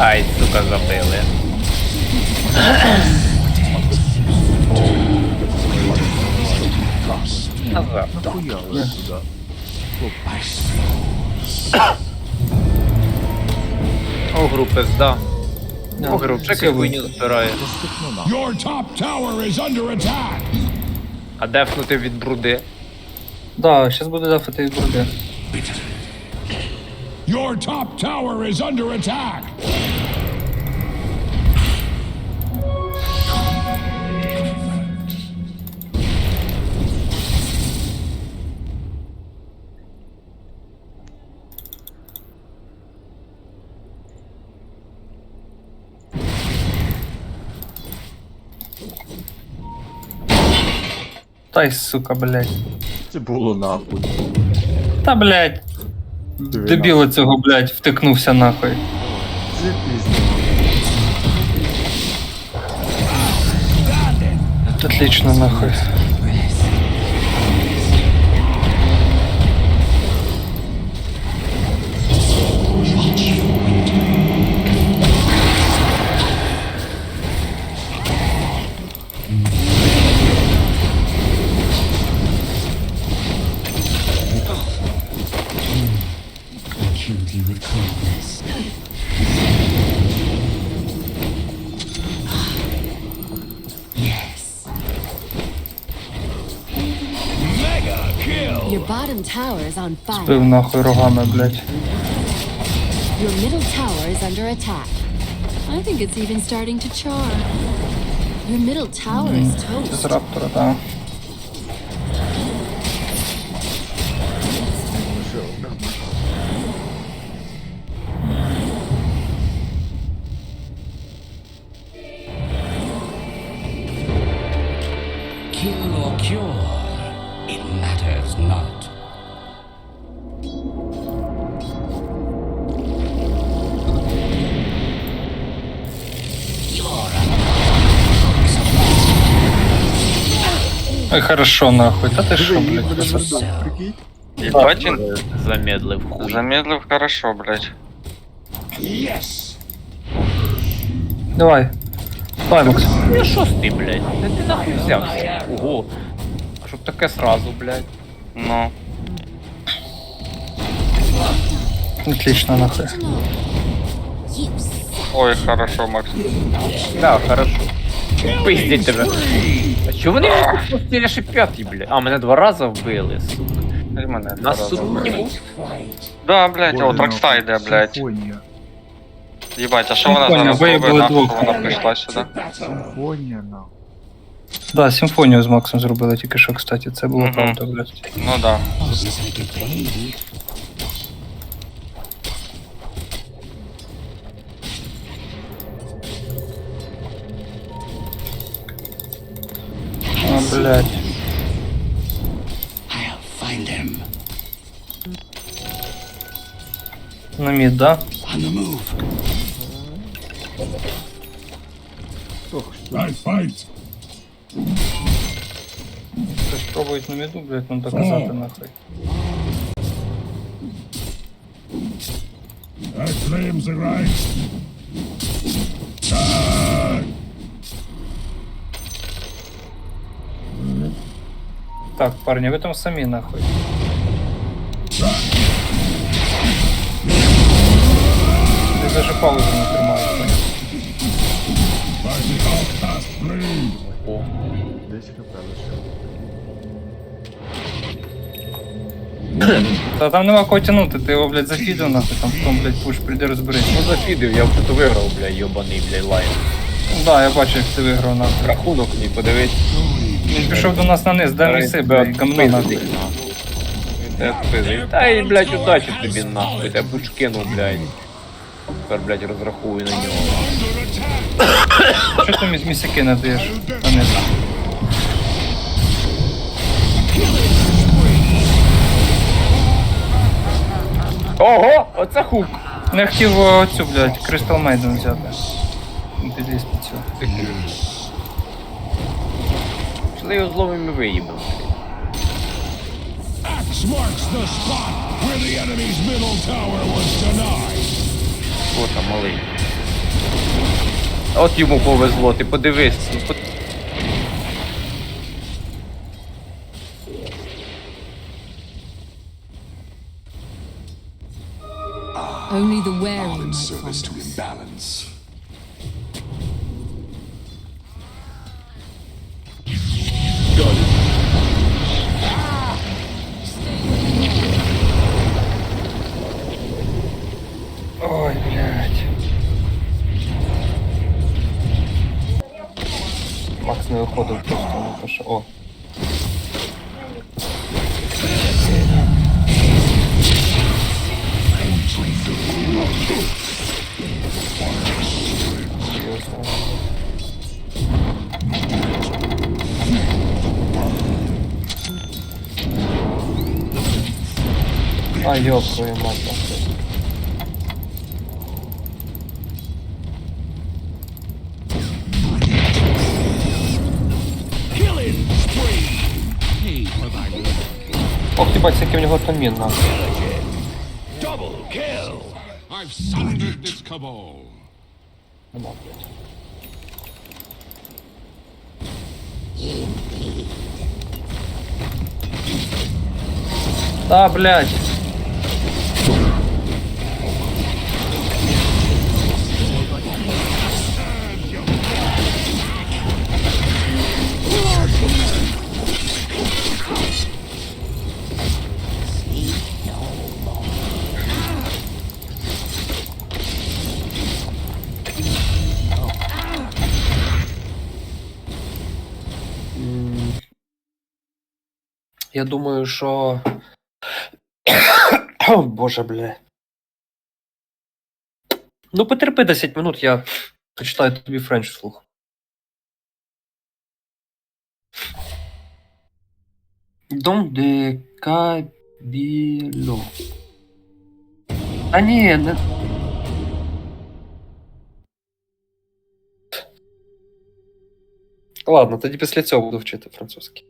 Ай, сука, забили. Назад. О, групи зда. О, груп, чекай війню збирає. А дефнути від бруди. Да, зараз буде дефнути від бруди. Your top tower is under attack. Та й сука, блядь. Це було нахуй. Та блядь. Диви, Дебіла цього, блядь, втикнувся нахуй. Це пізно. Отлично нахуй. bottom tower is on fire. Пив нахуй рогами, блядь. Your middle tower is under attack. I think it's even starting to char. Your middle tower is Це з toast. раптора, так. Kill or cure, Ой, хорошо, нахуй. Та ти що, блядь? Прикинь? Єбать він замедлив хуй. Замедлив хорошо, блядь. Yes. Давай. Давай, Макс. Ну шостий, блядь. Де ти нахуй взявся? Ого. А щоб таке сразу, блядь. Ну. Отлично, нахуй. Ой, хорошо, Макс. Да, хорошо. Пиздіть тебе. А чого вони постійно шипять, блядь? А, мене два рази вбили, сука. Мене Нас сука не був? Да, блядь, Боже, о, Тракста нахуй, йде, блядь. Симфонія. Єбать, а що вона Симфонія, зараз виїбали робить, нахуй двох. вона прийшла сюди? Симфонія, нахуй. Да, симфонію з Максом зробили тільки що, кстати. Це було Мгм. правда, блядь. Ну да. Блядь. I'll find him. На мід, да? On the move. I fight. Хтось пробують на міду, блядь, нам доказати нахуй. I claim the right. Так, парні, ви там самі нахуй. Ти даже паузу не blade. О. Десь хп лише. Та там нема кого тянути, ти його, блядь, зафідив нахуй, там тому, блядь, пуш, прийди розберись. Ну зафідив, я то виграв, блядь, йобаний, блядь, лайн. Да, я бачу, як ти виграв нахуй. Рахунок мій, подивись. Він пішов до нас на низ, дай не си, блядь, гамно нахуй. Та й, блядь, удачі тобі нахуй, тебе пучкину, блядь. Тепер, блядь, розрахую на нього. Що ти міс- місяки не даєш на низ? Ого, оце хук. Ну, Я хотів оцю, блядь, Crystal Maiden взяти. Підліз під цю. Пішли його зловимо і виїбемо. Axe marks the spot where the enemy's middle tower was denied. О, там малий. От йому повезло, ти подивись. ну, по- Only the wary All in might service find to us. Не виходив просто, не пише. О. А, ёб твою мать, нахуй. Ох, ти бать, який в нього тамін, нахуй. I've sundered this cabal. Нема, блядь. Да, блядь. Я думаю, що. О, Боже, бля. Ну, потерпи 10 минут, я почитаю тобі френч вслух. Дом де Кабіло. А ні, не. Ладно, тоді після цього буду вчити французький.